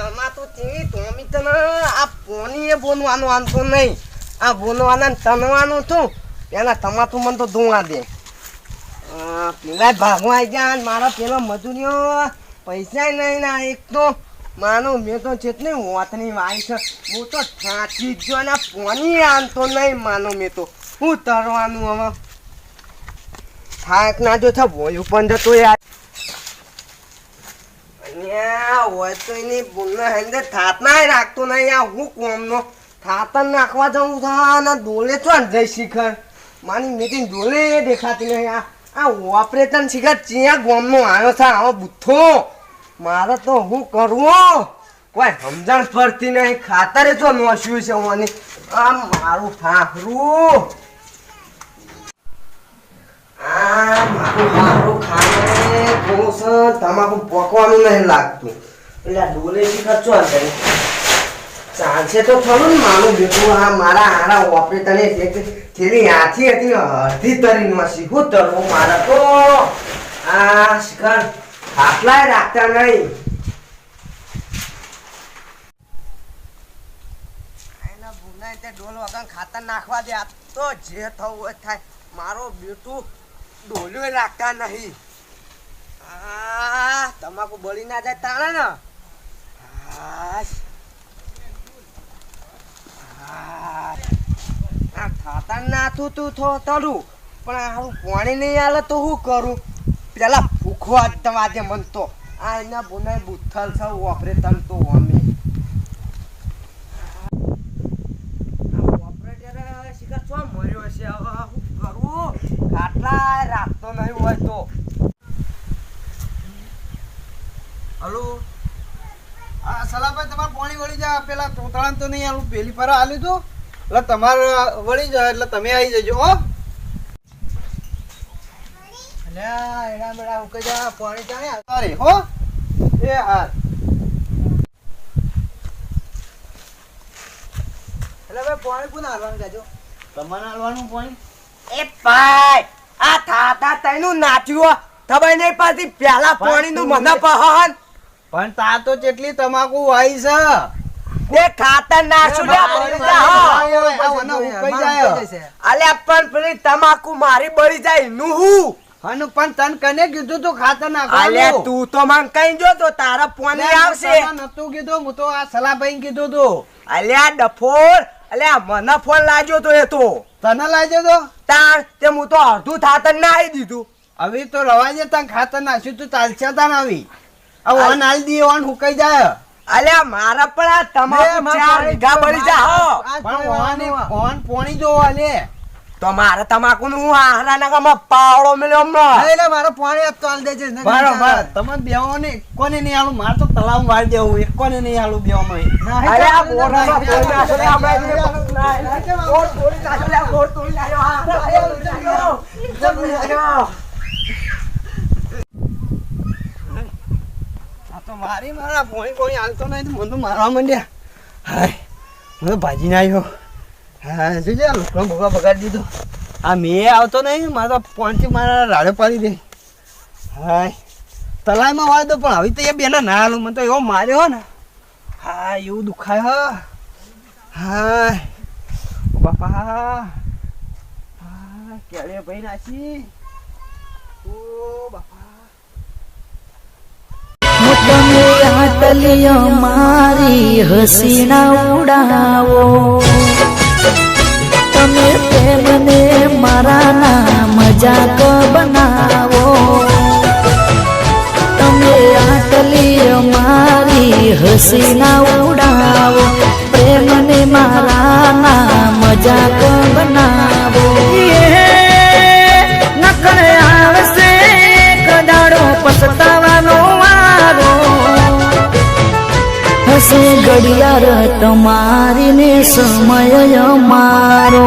તમા તો તોમી તને આ પોનીએ બોનવાનું આનતો નહીં. આ બોનવાના તનવાનું તું પેલા તમાતું મને તો ધોવા દે. પેલા ભાગવા ગયા મારા પેલો મજૂરીઓ પૈસા નહીં ના, એક તો માનો મેં તો જેટલી વાતની વાઈ છે, હું તો થાકી જ ગયો ને પોની આનતો નહીં માનો મેં તો. હું તરવાનું હવે? થાક ના જો થાય ભોયું પણ જતો યાર. અહીંયા હોય તો એની ભૂલના નહીં આ હું કોમનો? થાતર નાખવા જવું છે અને ડોલે તો જય શિખર? મારી મીટિંગ ડોલે દેખાતી નહીં. આ ઓપરેશન શિખર ચિયા ગોમનો આવ્યો છે, આવો બુથ્થો. મારે તો હું કરવું? કોઈ સમજણ પડતી નહીં. ખાતરે તો નોસ્યું છે મને. આ મારું ફાફરું. આ મારું મારું ખાને છે તમાકુ પકવાનું નહીં લાગતું. એટલે ડોલે શિખર ચો જાય ચાલશે તો ખરું ને મારું બેટું મારા હારા ઓપરેટરને એક થેલી આથી હતી, અડધી તરીને શીખું તરવું મારા તો. આ શિખર આટલાય રાખતા નહીં. નાખવા દે. તો જે થવું થાય. મારો બેટું ડોલ્યો રાખતા નહીં. તમાકુ બળી ના જાય તાણે ને. ખાતા નાથું તું થો તરું પણ આવું પાણી નહીં આલે તો શું કરું? પેલા ભૂખવા વાજે મન તો. આ એના બુનાય બુથલ છે, ઓપરેટર તો અમે ઓપરેટર શિખર છો મર્યો છે હવે શું કરું ખાટલા રાખતો નહીં હોય તો હલો આ સલાભાઈ તમારે પાણી વળી જાય. પેલા તોતળાને તો નહીં આલું પેલી પર આલ્યું તું. એટલે તમારે વળી જાય એટલે તમે આવી જજો હો. એના બેડા ઉકે જા પાણી ચાલે સોરી હો. એ હા એટલે ભાઈ પાણી કોને હાલવાનું જાજો તમારે હાલવાનું પાણી? એ ભાઈ આ થાતા નાચ્યું નહીં પાછી પેલા પાણીનું મને પહન પણ તા તો જેટલી તમાકુ વાઈ છે. બે ખાતર નાખશું લે બળી જા હો. અલ્યા પણ પેલી તમાકુ મારી બળી જાય નું હું? હનુ પણ તન કને કીધું તું ખાતર અલ્યા તું તો મને કઈ જો તો તારા પોની આવશે. નતું કીધું હું તો આ સલાભાઈ કીધું તું. અલ્યા ડફોર. અલ્યા મને ફોન લાગ્યો તો એ તો. તને લાગ્યો તો? તાણ તે હું તો અડધું થાતર નાહી દીધું. હવે તો રવાજે તને ખાતર નાખ્યું તું ચાલશે તાન આવી. ઓન હાલ દી ઓન હુકાઈ જાય અલ્યા મારા પણ આ તમાકુ ચાર વીઘા બળી જા હો પણ ઓન ઓન પોણી જો અલે તો મારા તમાકુ નું હું હારા નાકામાં પાવડો મળ્યો હમણાં એટલે મારો પાણી આપતો હાલ દેજે બરોબર તમે બેવો ને કોને નહીં આલું મારે તો તલાવ વાળી દેવું એક કોને નહીં આલું બેવો માં. ના, ના, બોર તોડી બોર તોડી નાખ્યો. હા, હા, તોડી નાખ્યો. તોડી નાખ્યો. આ તો મારી, મારા પોણી કોઈ હાલતો નહીં. તો મને તો મારવા માંડ્યા. હાય મને ભાજીને આવ્યો. હા જોજે આ લોકો ભોગા બગાડી દીધો? આ મેં આવતો નહીં, મારા પોણથી મારા રાડે પાડી દે. હાય, તલાઈમાં વાળ પણ હવે તો એ બેના ના હાલું. મને તો એવો માર્યો ને. હા, એવું દુખાય હા. હાય બાપા, હા કેળે ભાઈ નાસી ઓ બાપા. આટલીઓ મારી હસીના ઉડાવો તમે પ્રેમને મારા ના મજાક બનાવો તમે આટલીઓ મારી હસીના ઉડાવો પ્રેમને મારા ના મજાક ઘડિયાળ તમારી ને સમય મારો